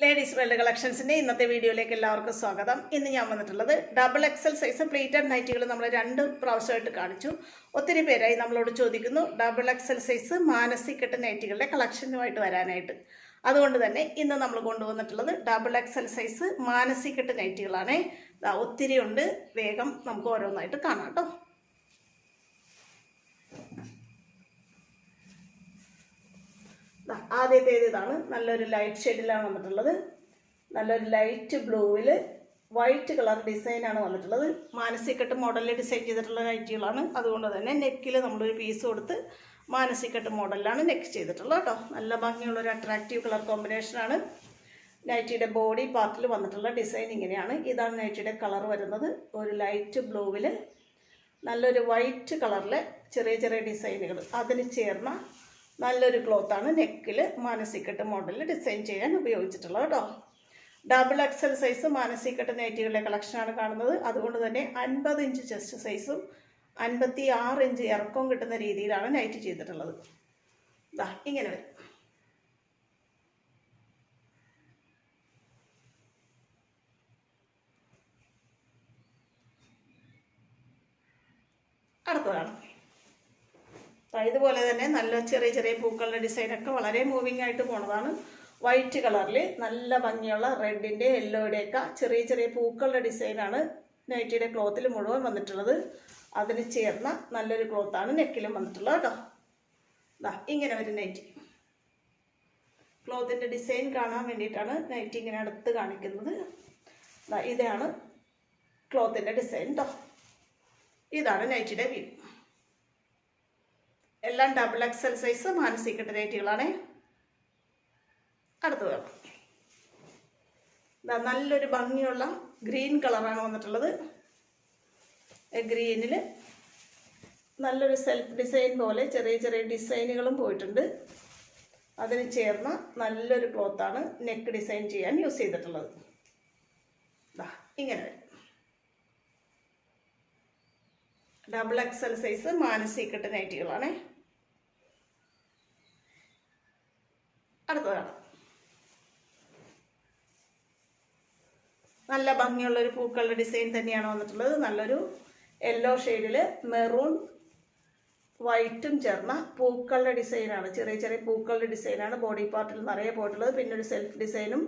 Ladies world കളക്ഷൻസിന്റെ ഇന്നത്തെ വീഡിയോയിലേക്ക് എല്ലാവർക്കും സ്വാഗതം. ഇന്ന് ഞാൻ വന്നിട്ടുള്ളത് ഡബിൾ എക്സൽ സൈസ് പ്ലേറ്റഡ് നൈറ്റുകൾ നമ്മൾ രണ്ട് പ്രാവശ്യമായിട്ട് കാണിച്ചു. ഒത്തിരി പേരായി നമ്മളോട് ചോദിക്കുന്നു ഡബിൾ എക്സൽ സൈസ് മാനസിക്കെട്ട് നൈറ്റുകളുടെ കളക്ഷനുമായിട്ട് വരാനായിട്ട്. അതുകൊണ്ട് തന്നെ ഇന്ന് നമ്മൾ കൊണ്ടുവന്നിട്ടുള്ളത് ഡബിൾ എക്സൽ സൈസ് മാനസിക്കെട്ട് നൈറ്റുകളാണ് ഒത്തിരി ഉണ്ട്. വേഗം നമുക്ക് ഓരോന്നായിട്ട് കാണാം കേട്ടോ ദാ ആദ്യത്തേത് ഇതാണ് നല്ലൊരു ലൈറ്റ് ഷെയ്ഡിലാണ് വന്നിട്ടുള്ളത്. നല്ലൊരു ലൈറ്റ് ബ്ലൂവിൽ വൈറ്റ് കളർ ഡിസൈനാണ് വന്നിട്ടുള്ളത്. മാനസികെട്ട് മോഡലിൽ ഡിസൈൻ ചെയ്തിട്ടുള്ള നൈറ്റികളാണ് അതുകൊണ്ട് തന്നെ നെക്കിൽ നമ്മളൊരു പീസ് കൊടുത്ത് മാനസികെട്ട് മോഡലിലാണ് നെക്ക് ചെയ്തിട്ടുള്ളത് കേട്ടോ. നല്ല ഭംഗിയുള്ള ഒരു അട്രാക്റ്റീവ് കളർ കോമ്പിനേഷനാണ് നൈറ്റിയുടെ ബോഡി പാർട്ടിൽ വന്നിട്ടുള്ള ഡിസൈൻ ഇങ്ങനെയാണ്. ഇതാണ് നൈറ്റിയുടെ കളർ വരുന്നത്. ഒരു ലൈറ്റ് ബ്ലൂവിൽ നല്ലൊരു വൈറ്റ് കളറിലെ ചെറിയ ചെറിയ ഡിസൈനുകൾ അതിന് ചേർന്ന നല്ലൊരു ക്ലോത്താണ് നെക്കിൽ മാനസിക്കെട്ട് മോഡലിൽ ഡിസൈൻ ചെയ്യാൻ ഉപയോഗിച്ചിട്ടുള്ളത് കേട്ടോ. ഡബിൾ എക്സൽ സൈസ് മാനസികെട്ട് നൈറ്റികളുടെ കളക്ഷനാണ് കാണുന്നത്. അതുകൊണ്ട് തന്നെ അൻപത് ഇഞ്ച് ചെസ്റ്റ് സൈസും അൻപത്തി ആറ് ഇഞ്ച് ഇറക്കവും കിട്ടുന്ന രീതിയിലാണ് നൈറ്റ് ചെയ്തിട്ടുള്ളത്. ഇതാ ഇങ്ങനെ വരും. അടുത്തതാണ്. ആ, ഇതുപോലെ തന്നെ നല്ല ചെറിയ ചെറിയ പൂക്കളുടെ ഡിസൈനൊക്കെ വളരെ മൂവിങ് ആയിട്ട് പോണതാണ്. വൈറ്റ് കളറിൽ നല്ല ഭംഗിയുള്ള റെഡിന്റെ യെല്ലോയുടെയൊക്കെ ചെറിയ ചെറിയ പൂക്കളുടെ ഡിസൈനാണ് നൈറ്റിയുടെ ക്ലോത്തിൽ മുഴുവൻ വന്നിട്ടുള്ളത്. അതിന് ചേർന്ന നല്ലൊരു ക്ലോത്താണ് നെക്കിലും വന്നിട്ടുള്ളത് കേട്ടോ. ദാ ഇങ്ങനെ ഒരു നൈറ്റി ക്ലോത്തിന്റെ ഡിസൈൻ കാണാൻ വേണ്ടിയിട്ടാണ് നൈറ്റി ഇങ്ങനെ അടുത്ത് കാണിക്കുന്നത്. ദാ ഇതാണ് ക്ലോത്തിന്റെ ഡിസൈൻ കേട്ടോ ഇതാണ് നൈറ്റിയുടെ വ്യൂ എല്ലാം ഡബിൾ എക്സൽ സൈസ് മാനസിക നൈറ്റികളാണ് അടുത്തത് ഇതാ നല്ലൊരു ഭംഗിയുള്ള ഗ്രീൻ കളറാണ് വന്നിട്ടുള്ളത്. ഗ്രീനിൽ നല്ലൊരു സെൽഫ് ഡിസൈൻ പോലെ ചെറിയ ചെറിയ ഡിസൈനുകളും പോയിട്ടുണ്ട്. അതിന് ചേർന്ന നല്ലൊരു ക്ലോത്താണ് നെക്ക് ഡിസൈൻ ചെയ്യാൻ യൂസ് ചെയ്തിട്ടുള്ളത്. ഇങ്ങനെ ഡബിൾ എക്സൽ സൈസ് മാനസികെട്ട് നൈറ്റികളാണ് അടുത്തതാണ് നല്ല ഭംഗിയുള്ള ഒരു പൂക്കളുടെ ഡിസൈൻ തന്നെയാണ് വന്നിട്ടുള്ളത്. നല്ലൊരു യെല്ലോ ഷെയ്ഡിൽ മെറൂൺ വൈറ്റും ചേർന്ന പൂക്കളുടെ ഡിസൈനാണ്. ചെറിയ ചെറിയ പൂക്കളുടെ ഡിസൈനാണ് ബോഡി പാർട്ടിൽ നിറയെ പോയിട്ടുള്ളത്. പിന്നെ ഒരു സെൽഫ് ഡിസൈനും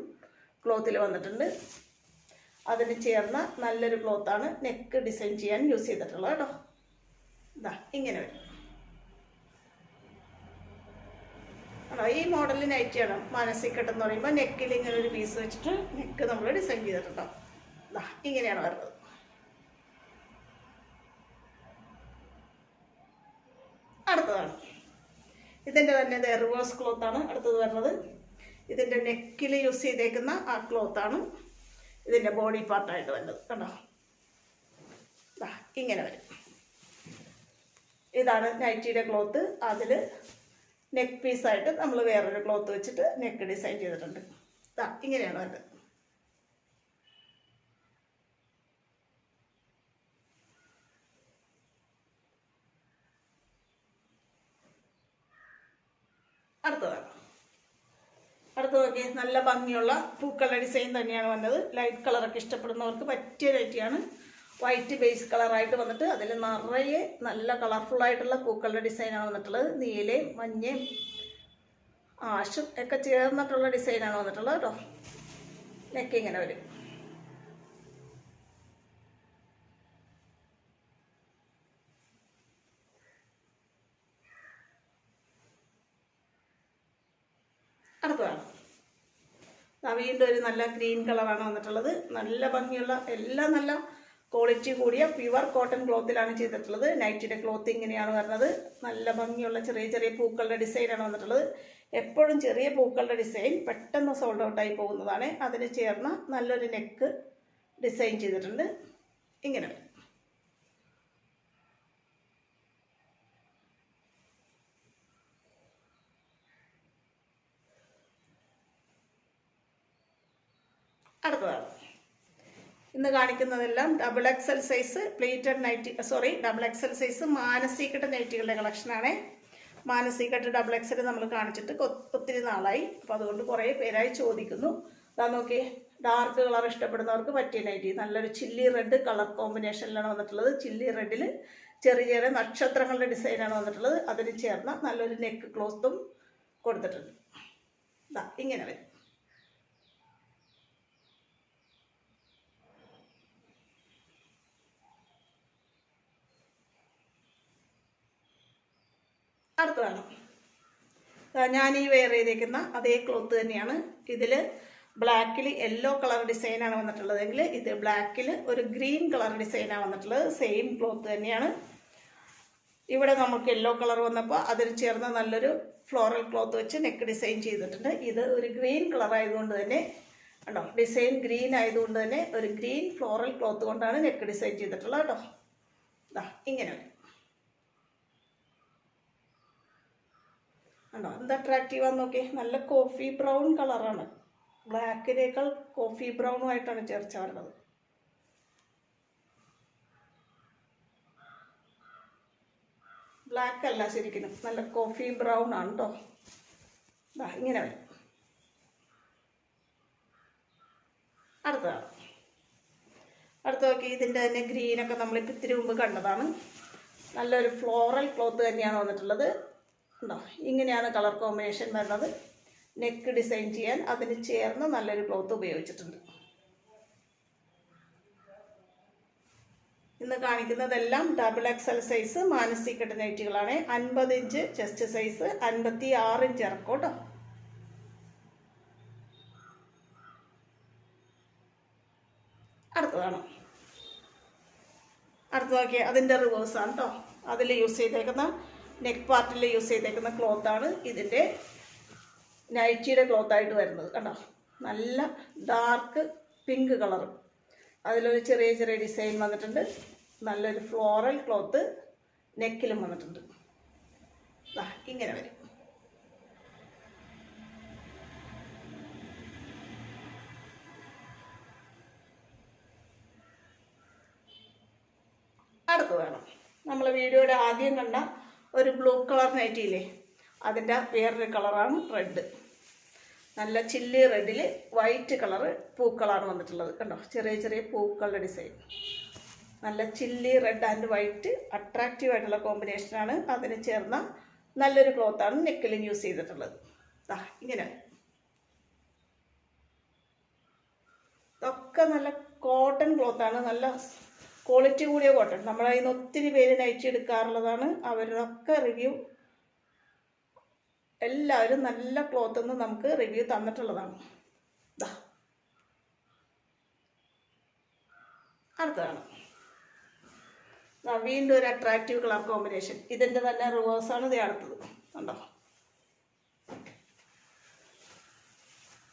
ക്ലോത്തിൽ വന്നിട്ടുണ്ട്. അതിന് ചേർന്ന നല്ലൊരു ക്ലോത്താണ് നെക്ക് ഡിസൈൻ ചെയ്യാൻ യൂസ് ചെയ്തിട്ടുള്ളത് കേട്ടോ. ഇതാ ഇങ്ങനെ വരും. ആണോ? ഈ മോഡലിൽ നൈറ്റിയാണ് മാനസികെട്ട് എന്ന് പറയുമ്പോൾ നെക്കിൽ ഇങ്ങനെ ഒരു പീസ് വെച്ചിട്ട് നെക്ക് നമ്മൾ ഡിസൈൻ ചെയ്തിട്ടുണ്ടോ ഇങ്ങനെയാണ് വരുന്നത്. അടുത്തതാണ്. ഇതിന്റെ തന്നെ ഇത് ക്ലോത്ത് ആണ് അടുത്തത് വരുന്നത്. ഇതിന്റെ നെക്കിൽ യൂസ് ചെയ്തേക്കുന്ന ആ ക്ലോത്താണ് ഇതിന്റെ ബോഡി പാർട്ടായിട്ട് വരുന്നത്. കണ്ടോ? ഇങ്ങനെ വരും. ഇതാണ് നൈറ്റിയുടെ ക്ലോത്ത് അതിൽ നെക്ക് പീസായിട്ട് നമ്മൾ വേറൊരു ക്ലോത്ത് വെച്ചിട്ട് നെക്ക് ഡിസൈൻ ചെയ്തിട്ടുണ്ട്. ദാ ഇങ്ങനെയാണ് അത് അടുത്തതാണ്. അടുത്ത നോക്കി നല്ല ഭംഗിയുള്ള പൂക്കളുടെ ഡിസൈൻ തന്നെയാണ് വന്നത്. ലൈറ്റ് കളറൊക്കെ ഇഷ്ടപ്പെടുന്നവർക്ക് പറ്റിയ നൈറ്റിയാണ് വൈറ്റ് ബേസ് കളറായിട്ട് വന്നിട്ട് അതിൽ നിറയെ നല്ല കളർഫുൾ ആയിട്ടുള്ള പൂക്കളുടെ ഡിസൈനാണ് വന്നിട്ടുള്ളത്. നീലയും മഞ്ഞയും ആഷും ഒക്കെ ചേർന്നിട്ടുള്ള ഡിസൈനാണ് വന്നിട്ടുള്ളത് കേട്ടോ നെക്ക് ഇങ്ങനെ വരും. അടുത്തതാണ് വീണ്ടും ഒരു നല്ല ഗ്രീൻ കളറാണ് വന്നിട്ടുള്ളത്. നല്ല ഭംഗിയുള്ള എല്ലാം നല്ല ക്വാളിറ്റി കൂടിയ പ്യുവർ കോട്ടൺ ക്ലോത്തിലാണ് ചെയ്തിട്ടുള്ളത്. നൈറ്റിയുടെ ക്ലോത്ത് ഇങ്ങനെയാണ് വരുന്നത്. നല്ല ഭംഗിയുള്ള ചെറിയ ചെറിയ പൂക്കളുടെ ഡിസൈനാണ് വന്നിട്ടുള്ളത്. എപ്പോഴും ചെറിയ പൂക്കളുടെ ഡിസൈൻ പെട്ടെന്ന് സോൾഡ് ഔട്ടായി പോകുന്നതാണ്. അതിന് ചേർന്ന നല്ലൊരു നെക്ക് ഡിസൈൻ ചെയ്തിട്ടുണ്ട്. ഇങ്ങനെ. അടുത്തതാണ്. ഇന്ന് കാണിക്കുന്നതെല്ലാം double XL size pleated nighty sorry double XL size മാനസികട്ട് നൈറ്റികളുടെ കളക്ഷനാണ് മാനസികട്ട് ഡബിൾ എക്സൽ നമ്മൾ കാണിച്ചിട്ട് ഒത്തിരി നാളായി. അപ്പോൾ അതുകൊണ്ട് കുറേ പേരായി ചോദിക്കുന്നു. അതാ നോക്കി ഡാർക്ക് കളർ ഇഷ്ടപ്പെടുന്നവർക്ക് പറ്റിയ നൈറ്റി നല്ലൊരു ചില്ലി റെഡ് കളർ കോമ്പിനേഷനിലാണ് വന്നിട്ടുള്ളത്. ചില്ലി റെഡിൽ ചെറിയ ചെറിയ നക്ഷത്രങ്ങളുടെ ഡിസൈനാണ് വന്നിട്ടുള്ളത്. അതിന് ചേർന്ന നല്ലൊരു നെക്ക് ക്ലോത്തും കൊടുത്തിട്ടുണ്ട്. ഇങ്ങനെ വരും. അടുത്തതാണ്. ഞാൻ ഈ വെയർ ചെയ്തേക്കുന്ന അതേ ക്ലോത്ത് തന്നെയാണ്. ഇതിൽ ബ്ലാക്കിൽ യെല്ലോ കളർ ഡിസൈനാണ് വന്നിട്ടുള്ളതെങ്കിൽ ഇത് ബ്ലാക്കിൽ ഒരു ഗ്രീൻ കളർ ഡിസൈനാണ് വന്നിട്ടുള്ളത്. സെയിം ക്ലോത്ത് തന്നെയാണ്. ഇവിടെ നമുക്ക് യെല്ലോ കളർ വന്നപ്പോൾ അതിന് ചേർന്ന് നല്ലൊരു ഫ്ലോറൽ ക്ലോത്ത് വെച്ച് നെക്ക് ഡിസൈൻ ചെയ്തിട്ടുണ്ട്. ഇത് ഒരു ഗ്രീൻ കളർ ആയതുകൊണ്ട് തന്നെ കണ്ടോ? ഡിസൈൻ ഗ്രീൻ ആയതുകൊണ്ട് തന്നെ ഒരു ഗ്രീൻ ഫ്ലോറൽ ക്ലോത്ത് കൊണ്ടാണ് നെക്ക് ഡിസൈൻ ചെയ്തിട്ടുള്ളത് കേട്ടോ. ഇതാ ഇങ്ങനെ. കണ്ടോ? എന്ത് അട്രാക്റ്റീവ് ആണെന്ന് നോക്കി നല്ല കോഫി ബ്രൗൺ കളറാണ് ബ്ലാക്കിനേക്കാൾ കോഫി ബ്രൗണുമായിട്ടാണ് ചേർച്ച വരുന്നത്. ബ്ലാക്ക് അല്ല ശരിക്കും നല്ല കോഫി ബ്രൗൺ ആണ് കേട്ടോ ഇങ്ങനെ വരും. അടുത്തതാണ് അടുത്ത നോക്കി ഇതിന്റെ തന്നെ ഗ്രീനൊക്കെ നമ്മളിപ്പോൾ ഇത്തിരി മുമ്പ് കണ്ടതാണ്. നല്ലൊരു ഫ്ലോറൽ ക്ലോത്ത് തന്നെയാണ് വന്നിട്ടുള്ളത്. ഉണ്ടോ? ഇങ്ങനെയാണ് കളർ കോമ്പിനേഷൻ വരുന്നത്. നെക്ക് ഡിസൈൻ ചെയ്യാൻ അതിന് ചേർന്ന് നല്ലൊരു ക്ലോത്ത് ഉപയോഗിച്ചിട്ടുണ്ട്. ഇന്ന് കാണിക്കുന്നതെല്ലാം ഡബിൾ എക്സൽ സൈസ് മാനസിക നൈറ്റുകളാണ്. അൻപത് ഇഞ്ച് ചെസ്റ്റ് സൈസ് അൻപത്തി ആറ് ഇഞ്ച് ഇറക്കോട്ടോ. കേട്ടോ അടുത്തതാണ്. അടുത്ത നോക്കിയാൽ അതിന്റെ റിവേഴ്സാണ് കേട്ടോ അതിൽ യൂസ് ചെയ്തേക്കുന്ന നെക്ക് പാർട്ടിൽ യൂസ് ചെയ്തേക്കുന്ന ആണ് ഇതിന്റെ നൈറ്റിയുടെ ക്ലോത്ത് ആയിട്ട് വരുന്നത് കണ്ടോ? നല്ല ഡാർക്ക് പിങ്ക് കളർ അതിലൊരു ചെറിയ ചെറിയ ഡിസൈൻ വന്നിട്ടുണ്ട്. നല്ലൊരു ഫ്ലോറൽ ക്ലോത്ത് നെക്കിലും വന്നിട്ടുണ്ട്. ഇങ്ങനെ വരും. അടുത്ത് വേണം. നമ്മൾ വീഡിയോയുടെ ആദ്യം കണ്ട ഒരു ബ്ലൂ കളർ നൈറ്റിയില്ലേ അതിന്റെ വേറൊരു കളറാണ് റെഡ്. നല്ല ചില്ലി റെഡിൽ വൈറ്റ് കളറ് പൂക്കളാണ് വന്നിട്ടുള്ളത്. കണ്ടോ? ചെറിയ ചെറിയ പൂക്കളുടെ ഡിസൈൻ. നല്ല chilli red and white attractive ആയിട്ടുള്ള കോമ്പിനേഷനാണ് അതിന് ചേർന്ന നല്ലൊരു ക്ലോത്താണ് നെക്കിലും യൂസ് ചെയ്തിട്ടുള്ളത്. ആ ഇങ്ങനെ. ഇതൊക്കെ നല്ല കോട്ടൺ ക്ലോത്താണ് നല്ല ക്വാളിറ്റി കൂടിയ കോട്ടൺ നമ്മളെ കയ്യിൽ നിന്ന് ഒത്തിരി പേര് നയിച്ച് എടുക്കാറുള്ളതാണ്. അവരൊക്കെ റിവ്യൂ എല്ലാവരും നല്ല ക്ലോത്ത് എന്ന് നമുക്ക് റിവ്യൂ തന്നിട്ടുള്ളതാണ്. ദാ. അടുത്തതാണ്. വീണ്ടും ഒരു അട്രാക്റ്റീവ് കളർ കോമ്പിനേഷൻ ഇതിന്റെ തന്നെ റിവേഴ്സാണ് ഇത് അടുത്തത്. കണ്ടോ?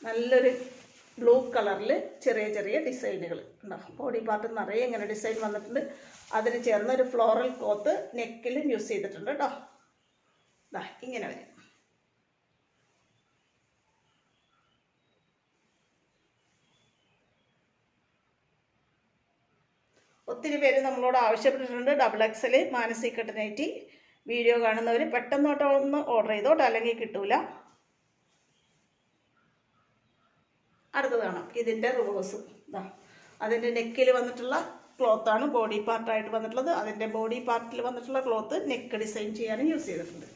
നല്ലൊരു ബ്ലൂ കളറിൽ ചെറിയ ചെറിയ ഡിസൈനുകൾ ഉണ്ടാവും ബോഡി പാർട്ട് നിറയെ ഇങ്ങനെ ഡിസൈൻ വന്നിട്ടുണ്ട്. അതിന് ചേർന്ന ഒരു ഫ്ലോറൽ കോത്ത് നെക്കിലും യൂസ് ചെയ്തിട്ടുണ്ട് കേട്ടോ ഇതാ ഇങ്ങനെ വരും. ഒത്തിരി പേര് നമ്മളോട് ആവശ്യപ്പെട്ടിട്ടുണ്ട് ഡബിൾ എക്സൽ മാനസിക കട്ട് വീഡിയോ കാണുന്നവർ പെട്ടെന്ന് തൊട്ട് ഒന്ന് ഓർഡർ ചെയ്തോട്ടോ അല്ലെങ്കിൽ കിട്ടൂല. അടുത്തത് കാണാം. ഇതിന്റെ റിവേഴ്സ് ഇതാ അതിന്റെ നെക്കിൽ വന്നിട്ടുള്ള ക്ലോത്താണ് ബോഡി പാർട്ടായിട്ട് വന്നിട്ടുള്ളത്. അതിന്റെ ബോഡി പാർട്ടിൽ വന്നിട്ടുള്ള ക്ലോത്ത് നെക്ക് ഡിസൈൻ ചെയ്യാനും യൂസ് ചെയ്തിട്ടുണ്ട്.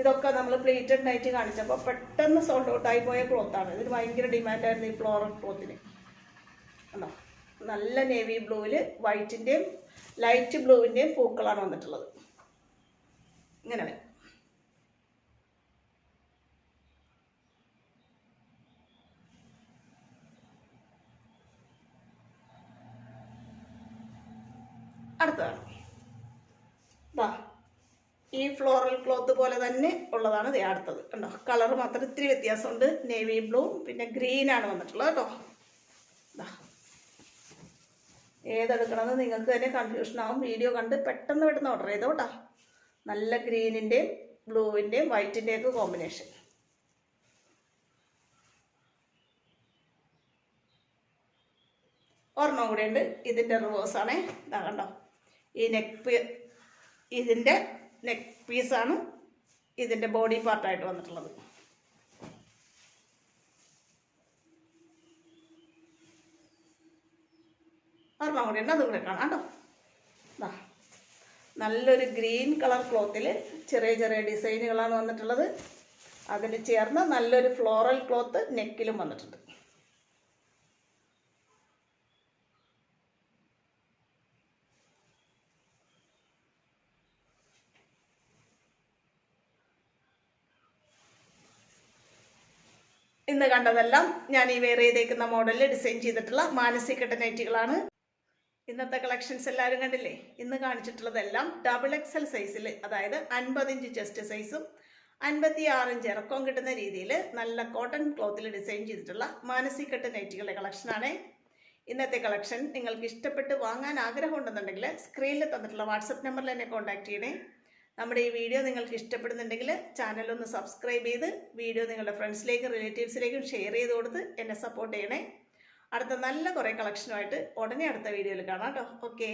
ഇതൊക്കെ നമ്മൾ പ്ലേറ്റഡ് നൈറ്റ് കാണിച്ചപ്പോൾ പെട്ടെന്ന് സോൾഡ് ഔട്ട് ആയി പോയ ക്ലോത്താണ് ഇതിന് ഭയങ്കര ഡിമാൻഡായിരുന്നു ഈ ഫ്ലോറൽ ക്ലോത്തിന് കണ്ടോ? നല്ല നേവി ബ്ലൂവിൽ വൈറ്റിന്റെയും ലൈറ്റ് ബ്ലൂവിന്റെയും പൂക്കളാണ് വന്നിട്ടുള്ളത്. ഇങ്ങനെ വരും അടുത്തതാണ് ദാ ഈ ഫ്ലോറൽ ക്ലോത്ത് പോലെ തന്നെ ഉള്ളതാണ് ദേ അടുത്തത്. കണ്ടോ? കളർ മാത്രം ഇത്തിരി വ്യത്യാസമുണ്ട്. നേവി ബ്ലൂ പിന്നെ ഗ്രീൻ ആണ് വന്നിട്ടുള്ളത് കേട്ടോ. ദാ. ഏതെടുക്കണമെന്ന് നിങ്ങൾക്ക് തന്നെ കൺഫ്യൂഷൻ ആവും. വീഡിയോ കണ്ട് പെട്ടെന്ന് പെട്ടെന്ന് ഓർഡർ ചെയ്തോ കേട്ടോ. നല്ല ഗ്രീനിന്റെയും ബ്ലൂവിന്റെയും വൈറ്റിന്റെയും ഒക്കെ കോമ്പിനേഷൻ ഒരെണ്ണം കൂടെ ഉണ്ട്. ഇതിന്റെ റിവേഴ്സാണേ ഇതാ കണ്ടോ? ഈ നെക്ക് ഇതിന്റെ നെക്ക് പീസാണ് ഇതിന്റെ ബോഡി പാർട്ടായിട്ട് വന്നിട്ടുള്ളത്. ഒരെണ്ണം കൂടി ഉണ്ട് അതുകൂടെ കാണാം കേട്ടോ. നല്ലൊരു ഗ്രീൻ കളർ ക്ലോത്തിൽ ചെറിയ ചെറിയ ഡിസൈനുകളാണ് വന്നിട്ടുള്ളത്. അതിന് ചേർന്ന് നല്ലൊരു ഫ്ലോറൽ ക്ലോത്ത് നെക്കിലും വന്നിട്ടുണ്ട്. ഇന്ന് കണ്ടതെല്ലാം ഞാൻ ഈ വെയർ ചെയ്തേക്കുന്ന മോഡലിൽ ഡിസൈൻ ചെയ്തിട്ടുള്ള മാനസികട്ട നൈറ്റികളാണ് ഇന്നത്തെ കളക്ഷൻസ് എല്ലാവരും കണ്ടില്ലേ? ഇന്ന് കാണിച്ചിട്ടുള്ളതെല്ലാം ഡബിൾ എക്സൽ സൈസിൽ അതായത് അൻപത് ഇഞ്ച് ചെസ്റ്റ് സൈസും അൻപത്തി ആറ് ഇഞ്ച് ഇറക്കം കിട്ടുന്ന രീതിയിൽ നല്ല കോട്ടൺ ക്ലോത്തിൽ ഡിസൈൻ ചെയ്തിട്ടുള്ള മാനസികട്ട് നൈറ്റികളുടെ കളക്ഷനാണ് ഇന്നത്തെ കളക്ഷൻ നിങ്ങൾക്ക് ഇഷ്ടപ്പെട്ട് വാങ്ങാൻ ആഗ്രഹമുണ്ടെന്നുണ്ടെങ്കിൽ സ്ക്രീനിൽ തന്നിട്ടുള്ള വാട്സപ്പ് നമ്പറിൽ എന്നെ കോൺടാക്ട് ചെയ്യണേ. നമ്മുടെ ഈ വീഡിയോ നിങ്ങൾക്ക് ഇഷ്ടപ്പെടുന്നുണ്ടെങ്കിൽ ചാനൽ ഒന്ന് സബ്സ്ക്രൈബ് ചെയ്ത് വീഡിയോ നിങ്ങളുടെ ഫ്രണ്ട്സിലേക്കും റിലേറ്റീവ്സിലേക്കും ഷെയർ ചെയ്ത് കൊടുത്ത് എന്നെ സപ്പോർട്ട് ചെയ്യണേ. അടുത്ത നല്ല കുറേ കളക്ഷനുമായിട്ട് ഉടനെ അടുത്ത വീഡിയോയിൽ കാണാം കേട്ടോ. ഓക്കെ